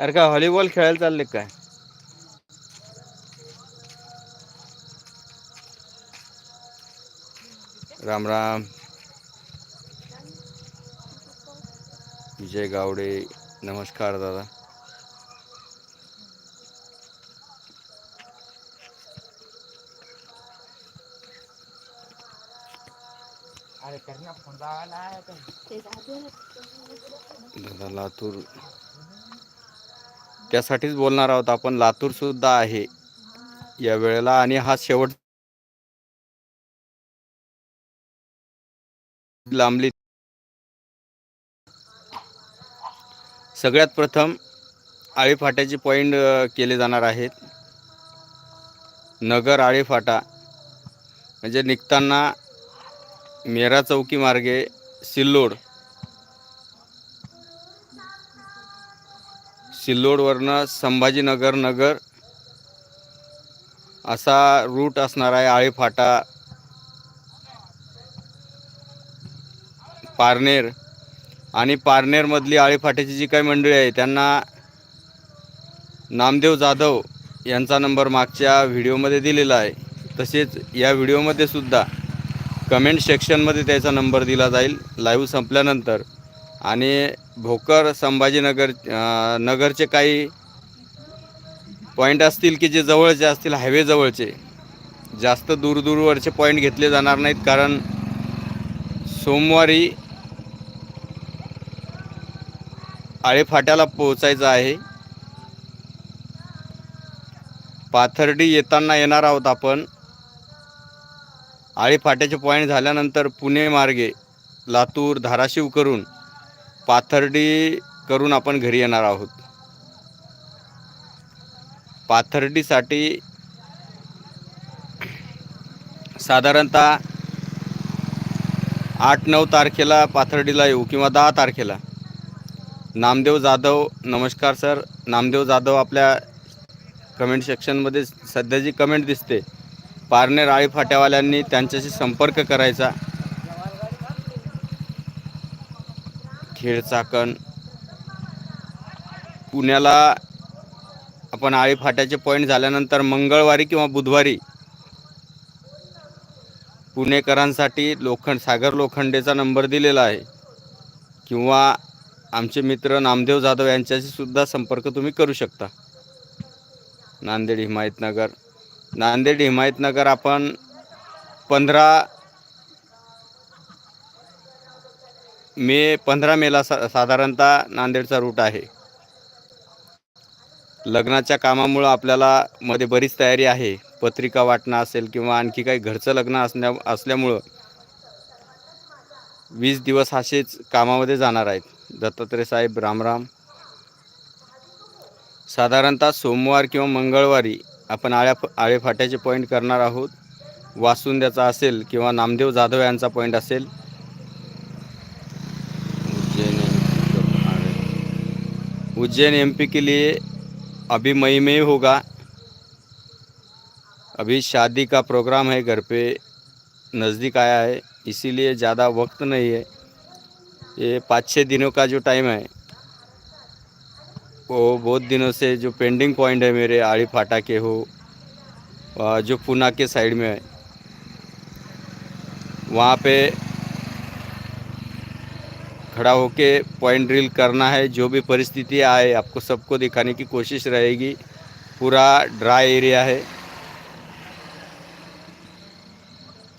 अरे का व्हॉलीबॉल खेळायला चालले काय? राम राम. विजय गावडे नमस्कार दादा. दादा लातूर. त्यासाठीच बोलणार आहोत आपण. लातूर सुद्धा आहे. या वेळेला आणि हा शेवट लांबली. सगळ्यात प्रथम आळीफाट्याचे पॉईंट केले जाणार आहेत. नगर आळीफाटा म्हणजे निघताना मेरा चौकी मार्गे सिल्लोड. सिल्लोडवरनं संभाजीनगर नगर असा रूट असणार आहे आळेफाटा पारनेर. आणि पारनेरमधली आळेफाट्याची जी काही मंडळी आहे त्यांना नामदेव जाधव यांचा नंबर मागच्या व्हिडिओमध्ये दिलेला आहे. तसेच या व्हिडिओमध्ये सुद्धा कमेंट सेक्शनमध्ये त्याचा नंबर दिला जाईल. लाईव्ह संपल्यानंतर आणि भोकर संभाजीनगर नगरचे काही पॉईंट असतील की जे जवळचे असतील हायवेजवळचे जास्त दूरदूरवरचे पॉईंट घेतले जाणार नाहीत कारण सोमवारी आळेफाट्याला पोहोचायचं आहे. पाथर्डी येताना येणार आहोत आपण. आळेफाट्याचे पॉईंट झाल्यानंतर पुणे मार्गे लातूर धाराशिव करून पाथर्डी करून आपण घरी येणार आहोत. पाथर्डीसाठी साधारणतः आठ नऊ तारखेला पाथर्डीला येऊ किंवा दहा तारखेला. नामदेव जाधव नमस्कार सर. नामदेव जाधव आपल्या कमेंट सेक्शनमध्ये सध्या जी कमेंट दिसते पारनेर आळी फाट्यावाल्यांनी त्यांच्याशी संपर्क करायचा. खेड चाकण पुण्याला आपण आळी फाट्याचे पॉईंट झाल्यानंतर मंगळवारी किंवा बुधवारी पुणेकरांसाठी लोखंड सागर लोखंडेचा नंबर दिलेला आहे. किंवा आमचे मित्र नामदेव जाधव यांच्याशी सुद्धा संपर्क तुम्ही करू शकता. नांदेड हिमायतनगर. नांदेड हिमायतनगर आपण पंधरा मे पंधरा मेला सा साधारणतः नांदेडचा रूट आहे. लग्नाच्या कामामुळं आपल्याला मध्ये बरीच तयारी आहे. पत्रिका वाटणं असेल किंवा आणखी काही घरचं लग्न असल्या असल्यामुळं वीस दिवस असेच कामामध्ये जाणार आहेत. दत्तात्रय साहेब रामराम साधारणतः सोमवार किंवा मंगळवारी आपण आळ्या आळेफाट्याचे पॉईंट करणार आहोत. वासुंद्याचा असेल किंवा नामदेव जाधव यांचा पॉईंट असेल. उज्जैन एमपी के लिए अभी मई में ही होगा। अभी शादी का प्रोग्राम है, घर पे नज़दीक आया है, इसीलिए ज़्यादा वक्त नहीं है। ये पाँच छः दिनों का जो टाइम है, वो बहुत दिनों से जो पेंडिंग पॉइंट है मेरे आड़ी फाटा के हो जो पूना के साइड में है, वहाँ पे खड़ा होके पॉइंट ड्रिल करना है जो भी परिस्थिति आए आपको सबको दिखाने की कोशिश रहेगी। पूरा ड्राई एरिया है।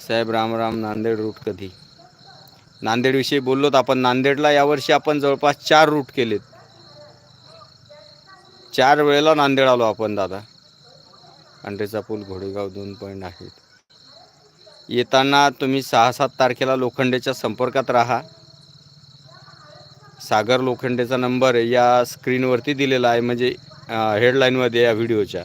साहेब राम राम नांदेड रूट कधी? नांदेडविषयी बोललोत आपण नांदेडला यावर्षी आपण जवळपास चार रूट केलेत. चार वेळेला नांदेड आलो आपण दादा. अंड्रेचा पूल घोडेगाव दोन पॉईंट आहेत. येताना तुम्ही सहा सात तारखेला लोखंडेच्या संपर्कात राहा. सागर लोखंडेचा नंबर या स्क्रीनवरती दिलेला आहे म्हणजे हेडलाईनमध्ये या व्हिडिओच्या.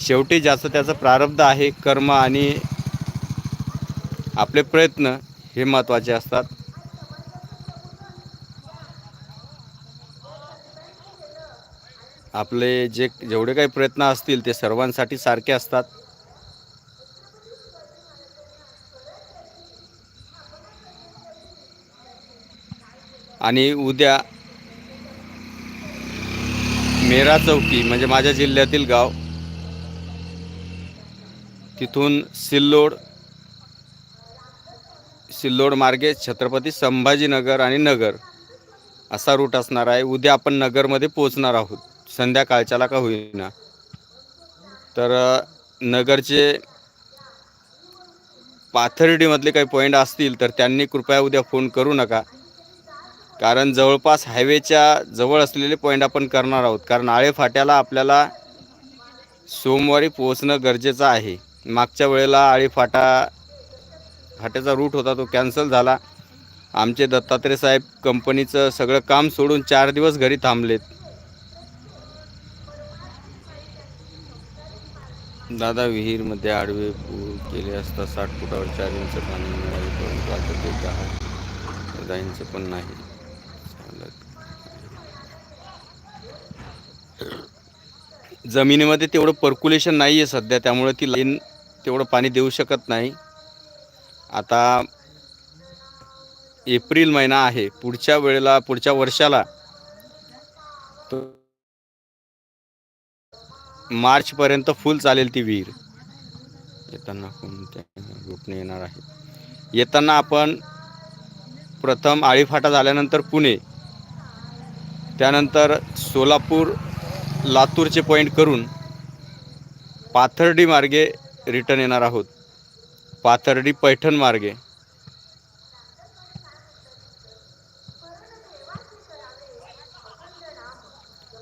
शेवटी ज्याचं त्याचं प्रारब्ध आहे कर्म आणि आपले प्रयत्न हे महत्त्वाचे असतात. आपले जे जेवढे काही प्रयत्न असतील ते सर्वांसाठी सारखे असतात. आणि उद्या मेरा चौकी म्हणजे माझ्या जिल्ह्यातील गाव तिथून सिल्लोड सिल्लोड मार्गे छत्रपती संभाजीनगर आणि नगर असा रूट असणार आहे. उद्या आपण नगरमध्ये पोचणार आहोत. संध्याकाळच्याला का होईना. तर नगरचे पाथर्डीमधले काही पॉईंट असतील तर त्यांनी कृपया उद्या फोन करू नका. कारण जवळपास हायवेच्या जवळ असलेले पॉईंट आपण करणार आहोत. कारण आळे फाट्याला आपल्याला सोमवारी पोहोचणं गरजेचं आहे. मागच्या वेळेला आळेफाटा फाट्याचा रूट होता तो कॅन्सल झाला. आमचे दत्तात्रय साहेब कंपनीचं सगळं काम सोडून चार दिवस घरी थांबलेत. दादा विहीरमध्ये आडवे पूल केले असता साठ फुटावर चार इंच पाणी मिळाले परंतु आता ते दहा दहा इंच पण नाही. जमिनीमध्ये तेवढं पर्क्युलेशन नाही आहे सध्या त्यामुळे ती लाईन तेवढं पाणी देऊ शकत नाही. आता एप्रिल महिना आहे पुढच्या वेळेला पुढच्या वर्षाला मार्चपर्यंत फुल चालेल ती विहीर. येताना कोणत्या रूटने येणार आहे. येताना आपण प्रथम आळीफाटा झाल्यानंतर पुणे त्यानंतर सोलापूर लातूरचे पॉईंट करून पाथर्डी मार्गे रिटर्न येणार आहोत. पाथर्डी पैठण मार्गे.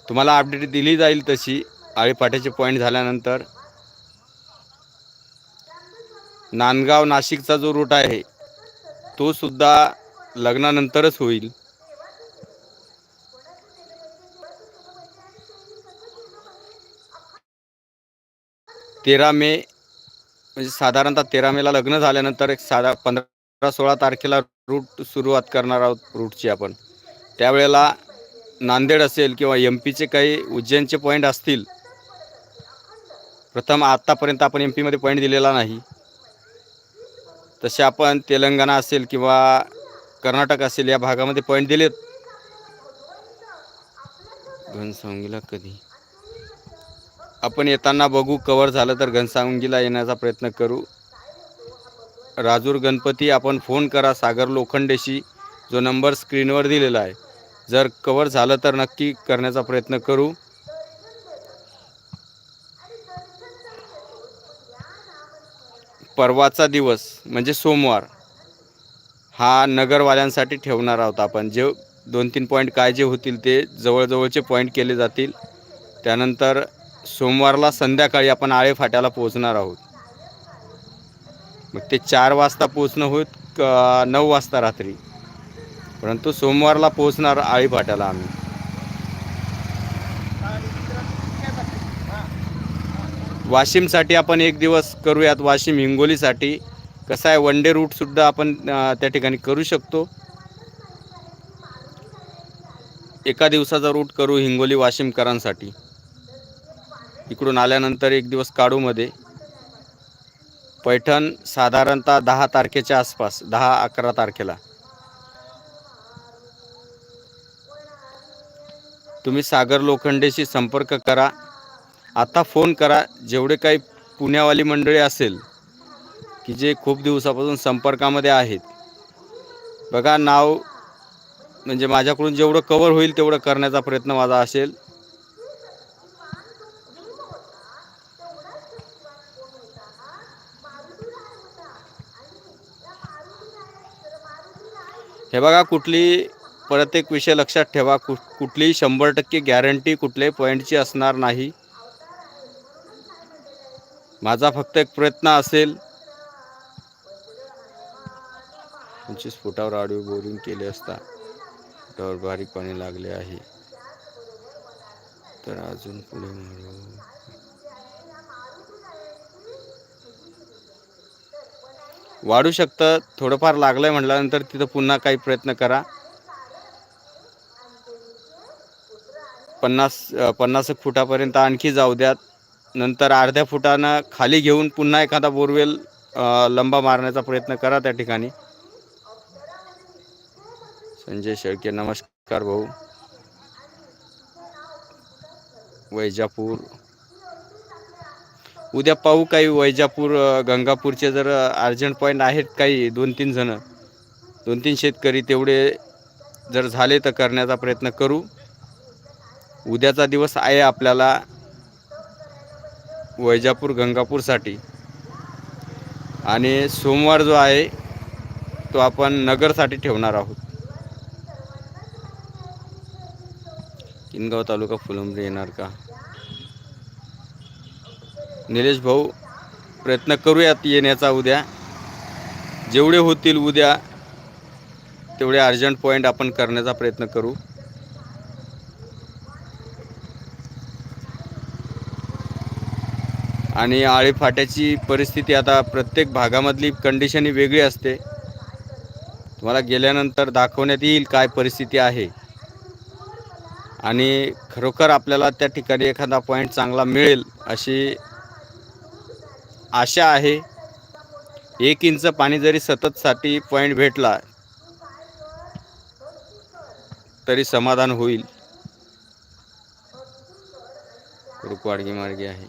तुम्हाला अपडेट दिली जाईल तशी. आळीपाट्याचे पॉईंट झाल्यानंतर. नांदगाव नाशिकचा जो रूट आहे तो सुद्धा लग्नानंतरच होईल. तेरा मे म्हणजे साधारणतः तेरा मेला लग्न झाल्यानंतर एक साधा पंधरा सोळा तारखेला रूट सुरुवात करणार आहोत रूटची आपण. त्यावेळेला नांदेड असेल किंवा एम पीचे काही उज्जैनचे पॉईंट असतील प्रथम आत्तापर्यंत आपण एम पीमध्ये पॉईंट दिलेला नाही. तसे आपण तेलंगणा असेल किंवा कर्नाटक असेल या भागामध्ये पॉईंट दिलेत. घनसावंगीला कधी? आपण येताना बघू कवर झालं तर घनसावंगीला येण्याचा प्रयत्न करू. राजूर गणपती आपण फोन करा सागर लोखंडेशी जो नंबर स्क्रीनवर दिलेला आहे. जर कवर झालं तर नक्की करण्याचा प्रयत्न करू. परवाचा दिवस म्हणजे सोमवार हा नगरवाल्यांसाठी ठेवणार आहोत आपण. जे दोन तीन पॉईंट काय जे होतील ते जवळजवळचे पॉईंट केले जातील. त्यानंतर सोमवारला संध्याकाळी आपण आळे फाट्याला पोहोचणार आहोत. मग ते चार वाजता पोचणं होत नऊ वाजता रात्री? परंतु सोमवारला पोहोचणार आळी फाट्याला आम्ही. वाशिमसाठी आपण एक दिवस करूयात. वाशिम हिंगोलीसाठी. कसं आहे वन डे रूटसुद्धा आपण त्या ठिकाणी करू शकतो. एका दिवसाचा रूट करू हिंगोली वाशिमकरांसाठी. इकडून आल्यानंतर एक दिवस काढूमध्ये पैठण साधारणतः दहा तारखेच्या आसपास दहा अकरा तारखेला. तुम्ही सागर लोखंडेशी संपर्क करा. आता फोन करा जेवढे काही पुण्यावाली मंडळी असेल की जे खूप दिवसापासून संपर्कामध्ये आहेत. बघा नाव म्हणजे माझ्याकडून जेवढं कवर होईल तेवढं करण्याचा प्रयत्न माझा असेल. हे बघा कुठली परत एक विषय लक्षात ठेवा. कु कुठलीही शंभर टक्के गॅरंटी कुठल्याही पॉईंटची असणार नाही. माझा फक्त एक प्रयत्न असेल. पंचवीस फुटावर आडवी बोरिंग केले असता फुटावर बारीक पाणी लागले आहे? तर अजून पुढे म्हणून वाढू शकतं. थोडंफार लागलं आहे म्हटल्यानंतर तिथं पुन्हा काही प्रयत्न करा. पन्नास पन्नास एक फुटापर्यंत आणखी जाऊ द्यात. नंतर अर्ध्या फुटानं खाली घेऊन पुन्हा एखादा बोरवेल लंबा मारण्याचा प्रयत्न करा त्या ठिकाणी. संजय शेळके नमस्कार भाऊ. वैजापूर. उद्या पाहू काही वैजापूर गंगापूरचे जर अर्जंट पॉईंट आहेत काही दोन तीन जण दोन तीन शेतकरी तेवढे जर झाले तर करण्याचा प्रयत्न करू. उद्याचा दिवस आहे आपल्याला वैजापूर गंगापूरसाठी आणि सोमवार जो आहे तो आपण नगरसाठी ठेवणार आहोत. किनगाव तालुका फुलंब्री येणार का? निलेश भाऊ प्रयत्न करूयात येण्याचा उद्या. जेवढे होतील उद्या तेवढे अर्जंट पॉईंट आपण करण्याचा प्रयत्न करू. आणि आळीफाट्याची परिस्थिती आता प्रत्येक भागामधली कंडिशन ही वेगळी असते. तुम्हाला गेल्यानंतर दाखवण्यात येईल काय परिस्थिती आहे. आणि खरोखर आपल्याला त्या ठिकाणी एखादा पॉईंट चांगला मिळेल अशी आशा आहे. एक इंच पाणी जरी सततसाठी पॉईंट भेटला तरी समाधान होईल. रुकवाडगी मार्गे आहे.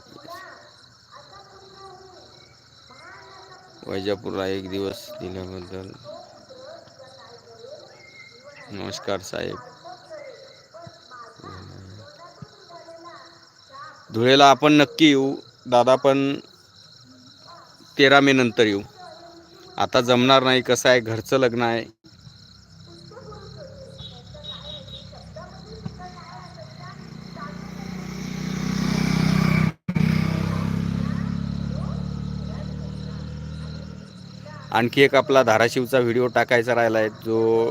वैजापूरला एक दिवस दिल्याबद्दल नमस्कार साहेब. धुळेला आपण नक्की येऊ. दादा पण तेरा मे नंतर येऊ. आता जमणार नाही कसं आहे घरचं लग्न आहे. आणखी एक आपला धाराशिवचा व्हिडिओ टाकायचा राहिला आहे जो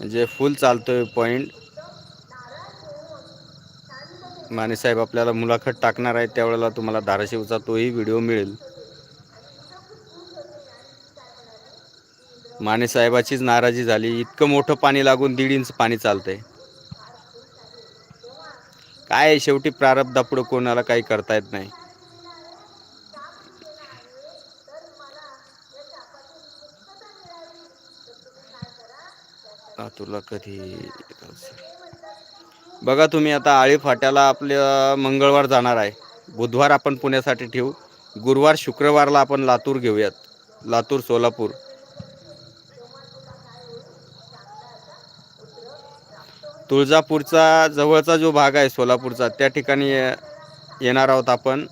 म्हणजे फुल चालतोय पॉईंट मानेसाहेब आपल्याला मुलाखत टाकणार आहे त्यावेळेला तुम्हाला धाराशिवचा तोही व्हिडिओ मिळेल. मानेसाहेबाचीच नाराजी झाली. इतकं मोठं पाणी लागून दीड इंच पाणी चालतंय. काय आहे, शेवटी प्रारब्धापुढं कोणाला काही करता येत नाही. लातूरला कधी बघा तुम्ही आता आळी फाट्याला आपल्या मंगळवार जाणार आहे. बुधवार आपण पुण्यासाठी ठेवू. गुरुवार शुक्रवारला आपण लातूर घेऊयात. लातूर सोलापूर. तुळजापूरचा जवळचा जो भाग आहे सोलापूरचा त्या ठिकाणी येणार आहोत आपण.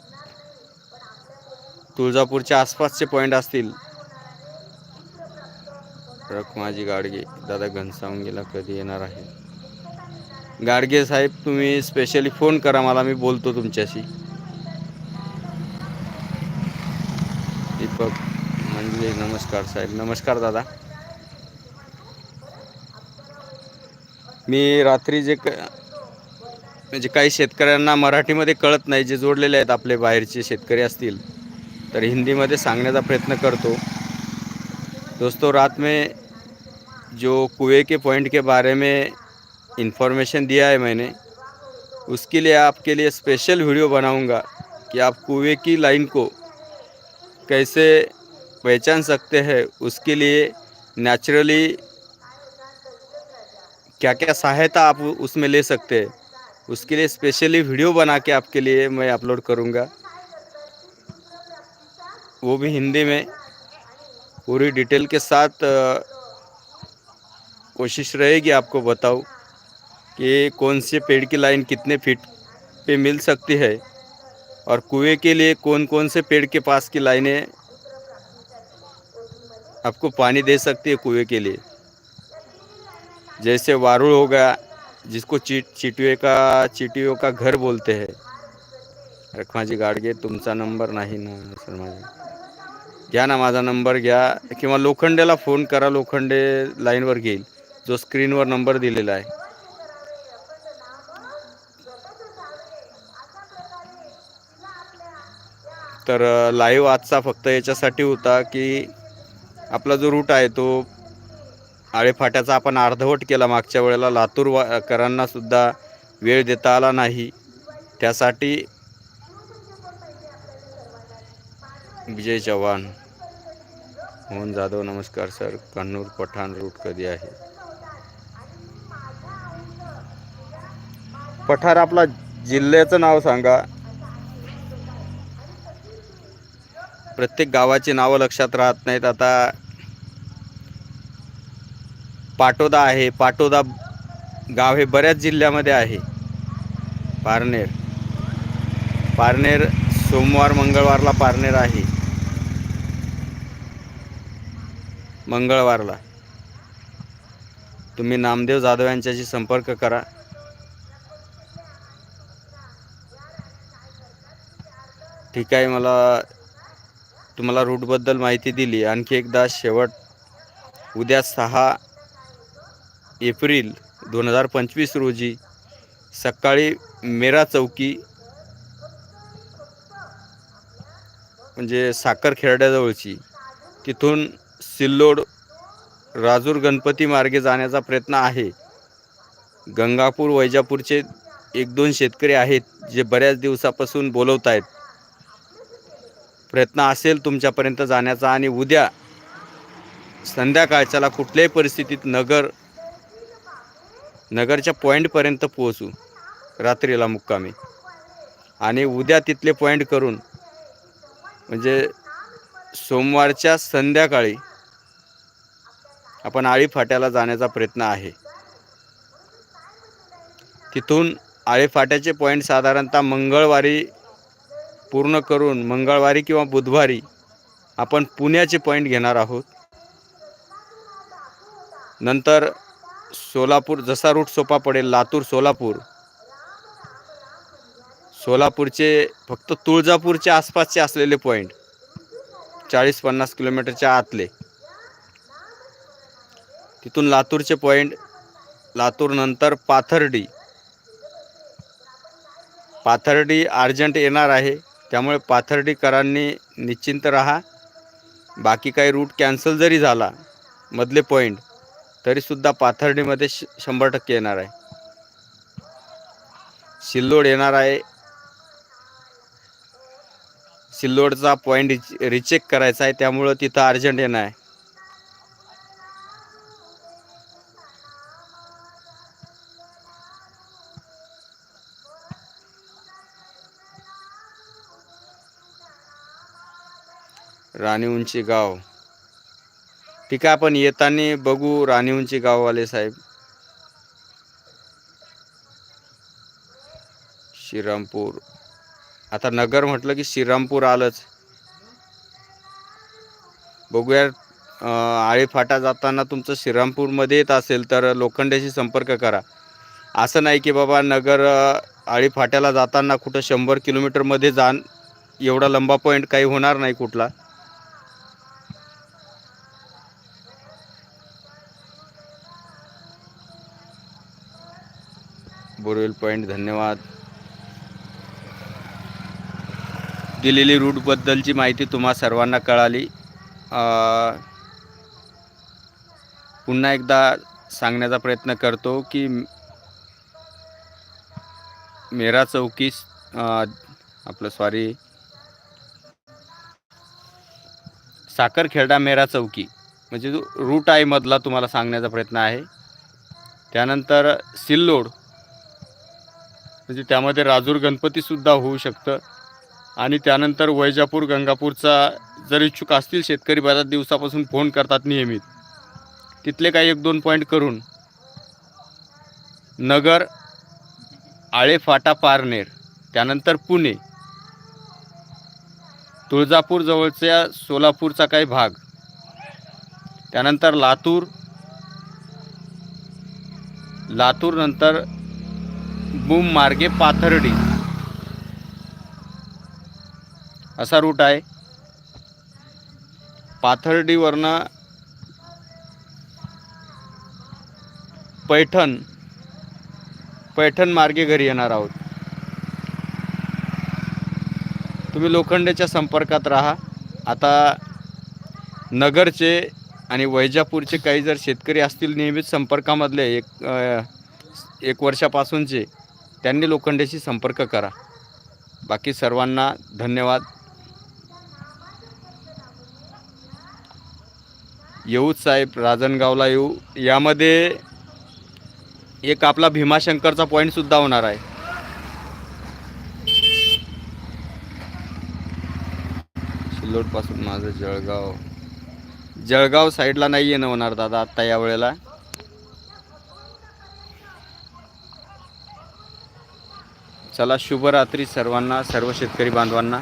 तुळजापूरच्या आसपासचे पॉईंट असतील. रखमाजी गाडगे. दादा घनसावंगीला कधी येणार आहे? गाडगे साहेब तुम्ही स्पेशली फोन करा मला मी बोलतो तुमच्याशी. दीपक म्हणजे नमस्कार साहेब. नमस्कार दादा. मी रात्री जे क म्हणजे काही शेतकऱ्यांना मराठीमध्ये कळत नाही जे जोडलेले आहेत आपले बाहेरचे शेतकरी असतील तर हिंदीमध्ये सांगण्याचा प्रयत्न करतो. दोस्तों रात में जो कुएं के पॉइंट के बारे में इंफॉर्मेशन दिया है मैंने। उसके लिए आपके लिए स्पेशल वीडियो बनाऊँगा कि आप कुएँ की लाइन को कैसे पहचान सकते हैं, उसके लिए नेचुरली क्या क्या सहायता आप उसमें ले सकते हैं। उसके लिए स्पेशली वीडियो बना के आपके लिए मैं अपलोड करूँगा। वो भी हिंदी में। पूरी डिटेल के साथ कोशिश रहेगी आपको बताऊँ। कि कौन से पेड़ की लाइन कितने फीट पे मिल सकती है और कुएँ के लिए कौन कौन से पेड़ के पास की लाइनें आपको पानी दे सकती है कुएँ के लिए। जैसे वारुड़ हो गया, जिसको चीट, चिटिये का, चिटियों का घर बोलते हैं। रखमाजी गाडगे तुमचा नंबर नाही ना, शर्मा माझा घ्या ना माझा नंबर घ्या किंवा लोखंडेला फ़ोन करा, लोखंडे लाईनवर घेईल, जो स्क्रीन स्क्रीनवर नंबर दिलेला आहे. तर लाईव्ह आजचा फक्त याच्यासाठी होता की आपला जो रूट आहे तो आळेफाट्याचा आपण अर्धवट केला मागच्या वेळेला. लातूर सुद्धा वेळ देता आला नाही. त्यासाठी विजय चव्हाण मोहन जाधव नमस्कार सर. कन्नूर पठाण रूट कधी आहे? पठार आपला जिल्ह्याचं नाव सांगा. प्रत्येक गावाची नावं लक्षात राहत नाहीत. आता पाटोदा आहे. पाटोदा गाव हे बऱ्याच जिल्ह्यामध्ये आहे. पारनेर. पारनेर सोमवार मंगळवारला पारनेर आहे. मंगळवारला. तुम्ही नामदेव जाधव यांच्याशी संपर्क करा. ठीक आहे मला तुम्हाला रूटबद्दल माहिती दिली. आणखी एकदा शेवट उद्या सहा एप्रिल दोन हजार पंचवीस रोजी सकाळी मेरा चौकी म्हणजे साखर खेरड्याजवळची तिथून सिल्लोड राजूर गणपती मार्गे जाण्याचा प्रयत्न आहे. गंगापूर वैजापूरचे एक दोन शेतकरी आहेत जे बऱ्याच दिवसापासून बोलवत आहेत प्रयत्न असेल तुमच्यापर्यंत जाण्याचा आणि उद्या संध्याकाळच्याला कुठल्याही परिस्थितीत नगर नगरच्या पॉईंटपर्यंत पोहोचू रात्रीला मुक्कामी. आणि उद्या तिथले पॉईंट करून म्हणजे सोमवारच्या संध्याकाळी आपण आळी फाट्याला जाण्याचा प्रयत्न आहे. तिथून आळी फाट्याचे पॉईंट साधारणतः मंगळवारी पूर्ण करून मंगळवारी किंवा बुधवारी आपण पुण्याचे पॉईंट घेणार आहोत. नंतर सोलापूर जसा रूट सोपा पडेल लातूर सोलापूर. सोलापूरचे फक्त तुळजापूरच्या आसपासचे असलेले पॉईंट चाळीस पन्नास किलोमीटरच्या आतले. तिथून लातूरचे पॉईंट लातूरनंतर पाथर्डी. पाथर्डी अर्जंट येणार आहे. त्यामुळे पाथर्डीकरांनी निश्चिंत राहा. बाकी काही रूट कॅन्सल जरी झाला मधले पॉईंट तरीसुद्धा पाथर्डीमध्ये श शंभर टक्के येणार आहे. सिल्लोड येणार आहे. सिल्लोडचा पॉईंट रिच रिचेक करायचा आहे त्यामुळं तिथं अर्जंट येणार आहे. राणी उंची गाव. ठीक आहे आपण येताना बघू राणी उंची गाववाले साहेब. श्रीरामपूर. आता नगर म्हटलं की श्रीरामपूर आलंच. बघूया आळीफाटा जाताना तुमचं श्रीरामपूरमध्ये येत असेल तर लोखंडेशी संपर्क करा. असं नाही की बाबा नगर आळीफाट्याला जाताना कुठं शंभर किलोमीटरमध्ये जाण एवढा लंबा पॉईंट काही होणार नाही कुठला. पॉईंट धन्यवाद. दिलेली रूटबद्दलची माहिती तुम्हा सर्वांना कळाली. पुन्हा एकदा सांगण्याचा प्रयत्न करतो की मेरा चौकी आपलं सॉरी साखरखेरडा मेरा चौकी म्हणजे जो रूट आहे मधला तुम्हाला सांगण्याचा प्रयत्न आहे. त्यानंतर सिल्लोड म्हणजे त्यामध्ये राजूर गणपतीसुद्धा होऊ शकतं. आणि त्यानंतर वैजापूर गंगापूरचा जर इच्छुक असतील शेतकरी बऱ्याच दिवसापासून फोन करतात नियमित तिथले काही एक दोन पॉईंट करून. नगर आळेफाटा पारनेर त्यानंतर पुणे. तुळजापूर जवळच्या सोलापूरचा काही भाग. त्यानंतर लातूर. लातूरनंतर बूम मार्गे पाथर्डी. असा रूट आहे. पाथर्डीवरनं पैठण पैठण मार्गे घरी येणार आहोत. तुम्ही लोखंडेच्या संपर्कात राहा. आता नगरचे आणि वैजापूरचे काही जर शेतकरी असतील नियमित संपर्कामधले एक एक वर्षापासूनचे. त्यांनी लोखंडेशी संपर्क करा. बाकी सर्वांना धन्यवाद. येऊच साहेब राजनगावला येऊ. यामध्ये एक आपला भीमाशंकरचा पॉईंटसुद्धा होणार आहे. सिल्लोडपासून माझं जळगाव. जळगाव साईडला नाही येणं होणार दादा आत्ता या वेळेला. चला शुभरात्री सर्वांना सर्व शेतकरी बांधवांना.